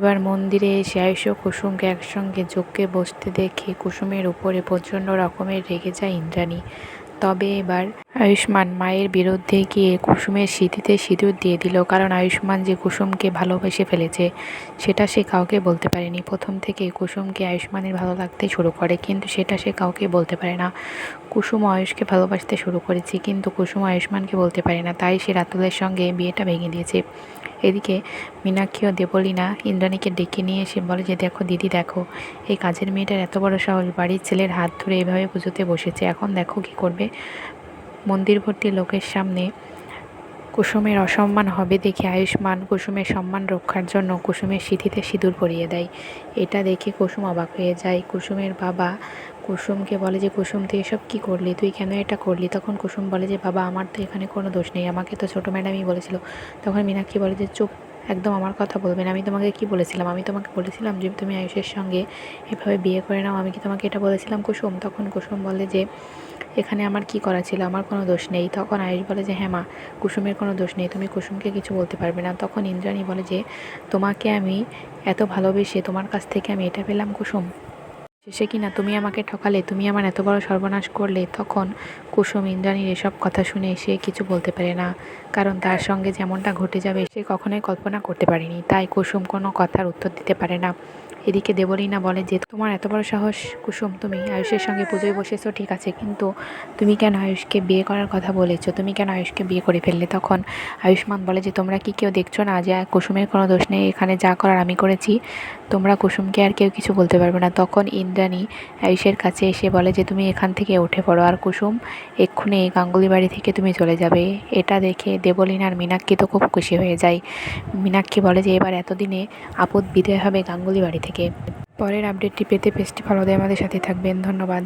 এবার মন্দিরে এসে আয়ুষ কুসুমকে একসঙ্গে যজ্ঞে বসতে দেখে কুসুমের উপরে প্রচণ্ড রকমের রেগে যায় ইন্দ্রাণী। তবে এবার আয়ুষ্মান মায়ের বিরুদ্ধে গিয়ে কুসুমের স্মৃতিতে সিঁদুর দিয়ে দিল। কারণ আয়ুষ্মান যে কুসুমকে ভালোবেসে ফেলেছে, সেটা সে কাউকে বলতে পারেনি। প্রথম থেকে কুসুমকে আয়ুষ্মানের ভালো লাগতে শুরু করে, কিন্তু সেটা সে কাউকে বলতে পারে না। কুসুম আয়ুষকে ভালোবাসতে শুরু করেছে, কিন্তু কুসুম আয়ুষ্মানকে বলতে পারে না। তাই সে রাতুলের সঙ্গে বিয়েটা ভেঙে দিয়েছে। এদিকে মীনাক্ষী ও দেবলীনা ইন্দ্রাণীকে ডেকে নিয়ে এসে বলে যে, দেখো দিদি, দেখো, এই কাজের মেয়েটার এত বড় সাহস। বাড়ির ছেলের হাত ধরে এভাবে পুজোতে বসেছে। এখন দেখো কি করবে। মন্দির ভর্তি লোকের সামনে কুসুমের অসম্মান হবে দেখে আয়ুষ্মান কুসুমের সম্মান রক্ষার জন্য কুসুমের সিঁথিতে সিঁদুর পরিয়ে দেয়। এটা দেখে কুসুম অবাক হয়ে যায়। কুসুমের বাবা কুসুমকে বলে যে, কুসুম, তুই এসব কী করলি? তুই কেন এটা করলি? তখন কুসুম বলে যে, বাবা, আমার তো এখানে কোনো দোষ নেই। আমাকে তো ছোটো ম্যাডামই বলেছিল। তখন মীনাক্ষী বলে যে, চুপ, একদম আমার কথা বলবেন আমি তোমাকে কি বলেছিলাম? আমি তোমাকে বলেছিলাম যে, তুমি আয়ুষের সঙ্গে এভাবে বিয়ে করে নাও। আমি কি তোমাকে এটা বলেছিলাম কুসুম? তখন কুসুম বলে যে এখানে আমার কি করা ছিল? আমার কোনো দোষ নেই। তখন আয়ুষ বলে যে হ্যাঁ মা, কুসুমের কোনো দোষ নেই। তুমি কুসুমকে কিছু বলতে পারবে না। তখন ইন্দ্রাণী বলে যে, তোমাকে আমি এত ভালোবেসে তোমার কাছ থেকে আমি এটা পেলাম কুসুম। শেষে কিনা তুমি আমাকে ঠকালে? তুমি আমার এত বড় সর্বনাশ করলে? তখন কুসুম ইন্দ্রাণীর এসব কথা শুনে সে কিছু বলতে পারে না। কারণ তার সঙ্গে যেমনটা ঘটে যাবে, সে কখনোই কল্পনা করতে পারেনি। তাই কুসুম কোনো কথার উত্তর দিতে পারে না। এদিকে দেবলীনা বলে যে, তোমার এত বড় সাহস, কুসুম, তুমি আয়ুষের সঙ্গে পুজোয় বসেছো, ঠিক আছে, কিন্তু তুমি কেন আয়ুষকে বিয়ে করার কথা বলেছ? তুমি কেন আয়ুষকে বিয়ে করে ফেললে? তখন আয়ুষ্মান বলে যে, তোমরা কি কেউ দেখছ না যে কুসুমের কোনো দোষ নেই? এখানে যা করার আমি করেছি। তোমরা কুসুমকে আর কেউ কিছু বলতে পারবে না। তখন ইন্দ্রাণী আয়ুষের কাছে এসে বলে যে, তুমি এখান থেকে উঠে পড়ো আর কুসুম, এক্ষুনি এই গাঙ্গুলি বাড়ি থেকে তুমি চলে যাবে। এটা দেখে দেবলীনা আর মীনাক্ষী তো খুব খুশি হয়ে যায়। মীনাক্ষী বলে যে, এবার এতদিনে আপদ বিদায় হবে গাঙ্গুলি বাড়ি থেকে। পরের আপডেটটি পেতে পেজটি ফলো দিয়ে আমাদের সাথে থাকবেন। ধন্যবাদ।